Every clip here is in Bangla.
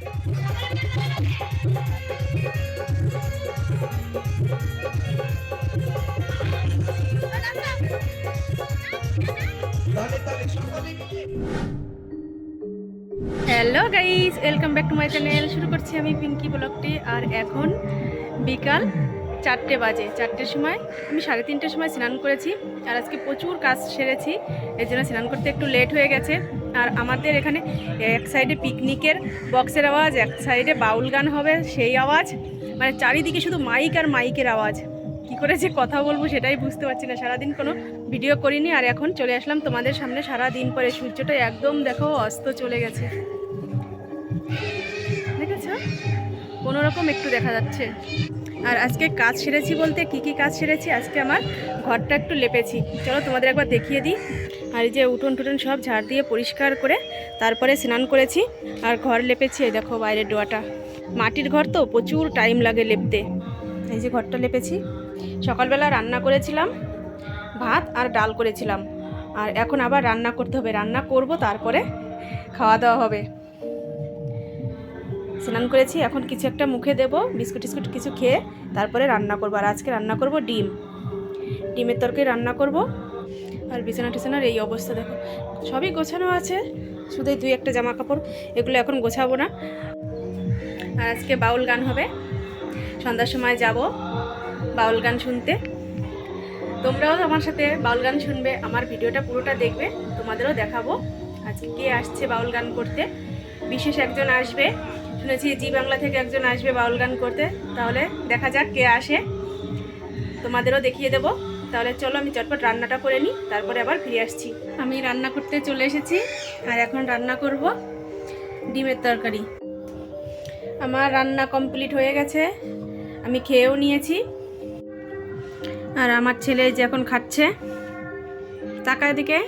Hello guys welcome back to my channel শুরু করছি আমি পিঙ্কি ব্লগটি আর এখন বিকাল চারটে বাজে, চারটের সময়। আমি সাড়ে তিনটের সময় স্নান করেছি। আর আজকে প্রচুর কাজ সেরেছি। এর জন্য স্নান করতে একটু লেট হয়ে গেছে। আর আমাদের এখানে এক সাইডে পিকনিকের বক্সের আওয়াজ, এক সাইডে বাউল গান হবে সেই আওয়াজ। মানে চারিদিকে শুধু মাইক আর মাইকের আওয়াজ। কি করে যে কথা বলব সেটাই বুঝতে পারছি না। সারাদিন কোনো ভিডিও করিনি আর এখন চলে আসলাম তোমাদের সামনে। সারা দিন পরে সূর্যটা একদম দেখো অস্ত চলে গেছে। দেখেছ? কোনো রকম একটু দেখা যাচ্ছে। আর আজকে কাজ সেরেছি বলতে কি কি কাজ সেরেছি? আজকে আমার ঘরটা একটু লেপেছি। চলো তোমাদের একবার দেখিয়ে দিই। আর এই যে উঠোন টুটন সব ঝাড় দিয়ে পরিষ্কার করে তারপরে স্নান করেছি আর ঘর লেপেছি দেখো বাইরের ডোয়াটা। মাটির ঘর তো প্রচুর টাইম লাগে লেপতে। এই যে ঘরটা লেপেছি। সকালবেলা রান্না করেছিলাম, ভাত আর ডাল করেছিলাম। আর এখন আবার রান্না করতে হবে। রান্না করব, তারপরে খাওয়া দাওয়া হবে। স্নান করেছি, এখন কিছু একটা মুখে দেব, বিস্কুট টিস্কুট কিছু খেয়ে তারপরে রান্না করব। আর আজকে রান্না করব ডিম। ডিমের তরকারি রান্না করব। আর বিছানা টিছানার এই অবস্থা দেখো। সবই গোছানো আছে শুধু দুই একটা জামা কাপড়, এগুলো এখন গোছাবো না। আর আজকে বাউল গান হবে। সন্ধ্যার সময় যাব বাউল গান শুনতে। তোমরাও আমার সাথে বাউল গান শুনবে, আমার ভিডিওটা পুরোটা দেখবে, তোমাদেরও দেখাবো। আজকে কে আসছে বাউল গান করতে? বিশেষ একজন আসবে। শুনেছি জি বাংলা থেকে একজন আসবে বাউল গান করতে। তাহলে দেখা যাক কে আসে। তোমাদেরও দেখিয়ে দেবো। তাহলে চলো আমি চটপট রান্নাটা করে নিই, তারপরে আবার ফিরে আসছি। আমি রান্না করতে চলে এসেছি, আর এখন রান্না করব ডিমের তরকারি। আমার রান্না কমপ্লিট হয়ে গেছে, আমি খেয়েও নিয়েছি। আর আমার ছেলে যে এখন খাচ্ছে। তাকায় দিকে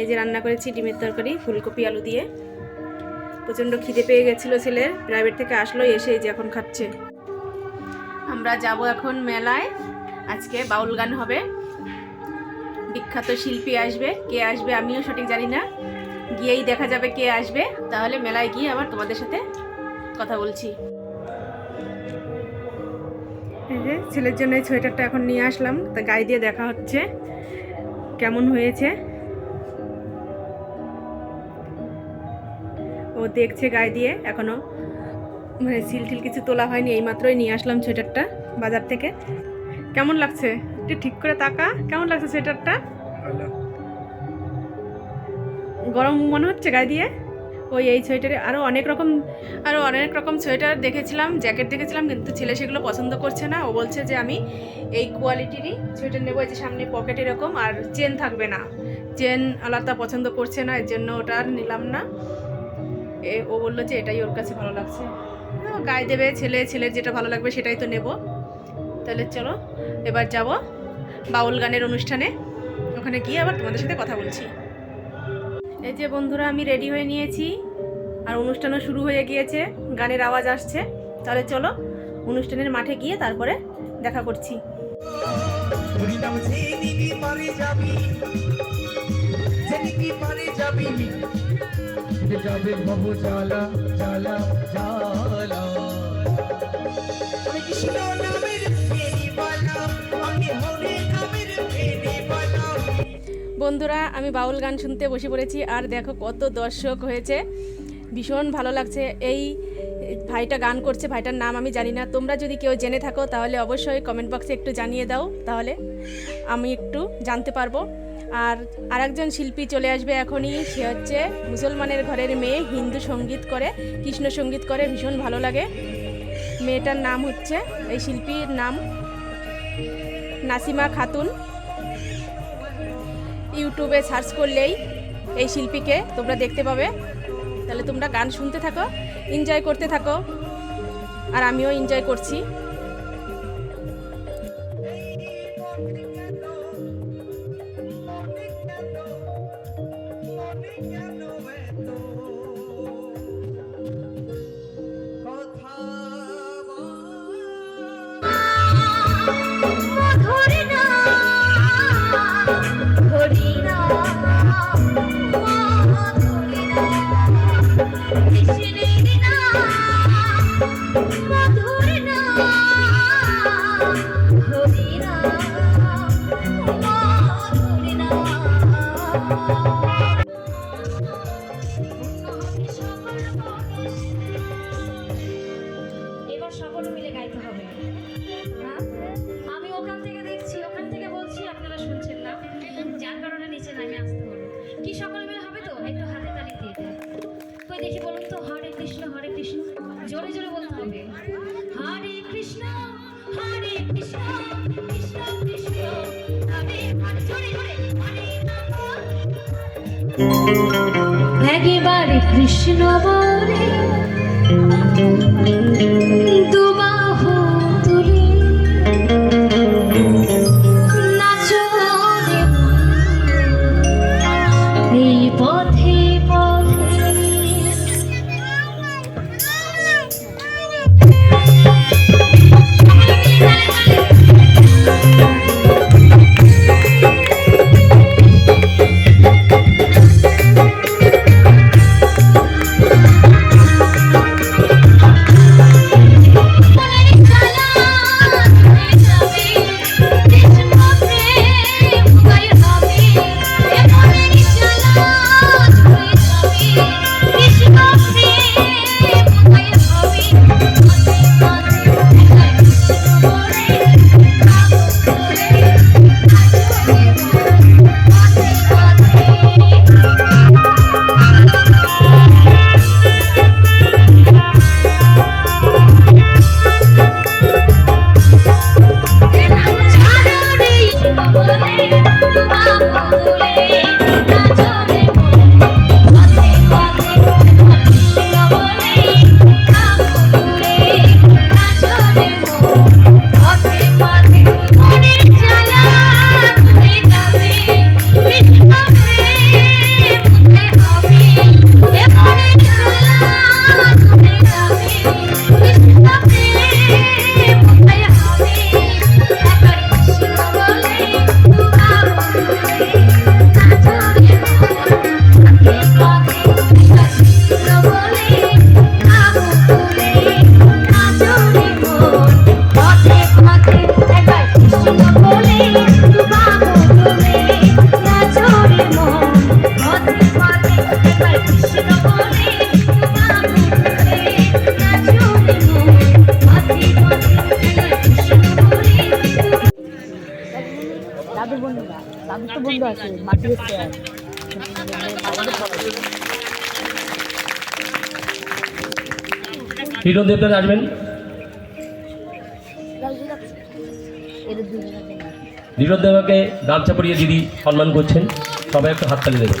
এই যে রান্না করেছি ডিমের তরকারি, ফুলকপি, আলু দিয়ে। প্রচণ্ড খিদে পেয়ে গেছিল ছেলের প্রাইভেট থেকে আসলো, এসে এই যে এখন খাচ্ছে। আমরা যাব এখন মেলায়। আজকে বাউল গান হবে। বিখ্যাত শিল্পী আসবে। কে আসবে আমিও সঠিক জানি না। গিয়েই দেখা যাবে কে আসবে। তাহলে মেলায় গিয়ে আবার তোমাদের সাথে কথা বলছি। এই যে ছেলের জন্য এই সোয়েটারটা এখন নিয়ে আসলাম। তা গায়ে দিয়ে দেখা হচ্ছে। কেমন হয়েছে? ও দেখছে গায়ে দিয়ে এখনও। মানে সিল টিল কিছু তোলা হয়নি, এইমাত্রই নিয়ে আসলাম সোয়েটারটা বাজার থেকে। কেমন লাগছে? একটু ঠিক করে তাকা। কেমন লাগছে সোয়েটারটা? গরম মনে হচ্ছে গায়ে দিয়ে? ওই, এই সোয়েটারে আরও অনেক রকম আরও অনেক রকম সোয়েটার দেখেছিলাম, জ্যাকেট দেখেছিলাম, কিন্তু ছেলে সেগুলো পছন্দ করছে না। ও বলছে যে আমি এই কোয়ালিটিরই সোয়েটার নেব, এই যে সামনে পকেট এরকম, আর চেন থাকবে না। চেন আলাদা পছন্দ করছে না, এর জন্য ওটা আর নিলাম না। এ, ও বলল যে এটাই ওর কাছে ভালো লাগছে। গায়ে দেবে, ছেলে, ছেলের যেটা ভালো লাগবে সেটাই তো নেব। তাহলে চলো, এবার যাব বাউল গানের অনুষ্ঠানে। ওখানে গিয়ে আবার তোমাদের সাথে কথা বলছি। এই যে বন্ধুরা, আমি রেডি হয়ে নিয়েছি। আর অনুষ্ঠানও শুরু হয়ে গিয়েছে, গানের আওয়াজ আসছে। তাহলে চলো, অনুষ্ঠানের মাঠে গিয়ে তারপরে দেখা করছি। যাবি যাবি যাবে ভব জ্বালা জ্বালা জ্বালা। কৃষ্ণ নামের ফেরিওয়ালা আমি হরে নামের ফেরিওয়ালা বন্ধুরা আমি বাউল গান শুনতে বসে পড়েছি আর দেখো কত দর্শক হয়েছে। ভীষণ ভালো লাগছে। এই ভাইটা গান করছে ভাইটার নাম আমি জানি না। তোমরা যদি কেউ জেনে থাকো তাহলে অবশ্যই কমেন্ট বক্সে একটু জানিয়ে দাও। তাহলে আমি একটু জানতে পারব। আর আরেকজন শিল্পী চলে আসবে এখনই, সে হচ্ছে মুসলমানের ঘরের মেয়ে, হিন্দু সংগীত করে, কৃষ্ণ সংগীত করে, ভীষণ ভালো লাগে। মেয়েটার নাম হচ্ছে, এই শিল্পীর নাম নাসিমা খাতুন। ইউটিউবে সার্চ করলেই এই শিল্পীকে তোমরা দেখতে পাবে। তাহলে তোমরা গান শুনতে থাকো, এনজয় করতে থাকো, আর আমিও এনজয় করছি। একেবারে কৃষ্ণ বলে নীরব দেবদাস আসবেন। নীরব দেবাকে গামছা পরিয়ে দিদি সম্মান করছেন। সবাই একটা হাততালি দেবেন।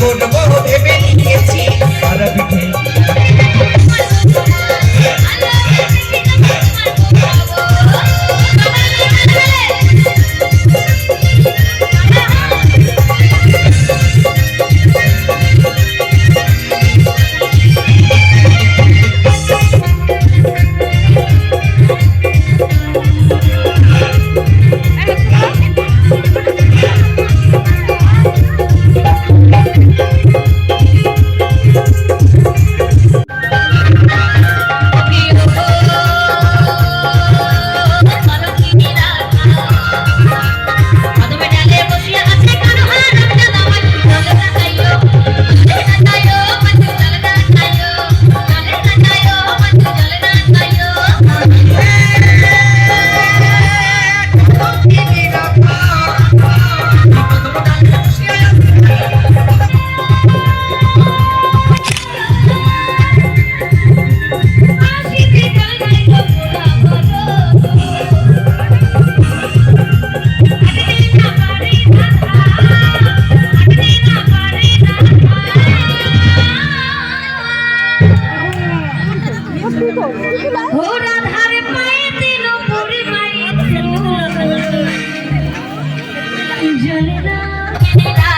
good boy. you're Angelina.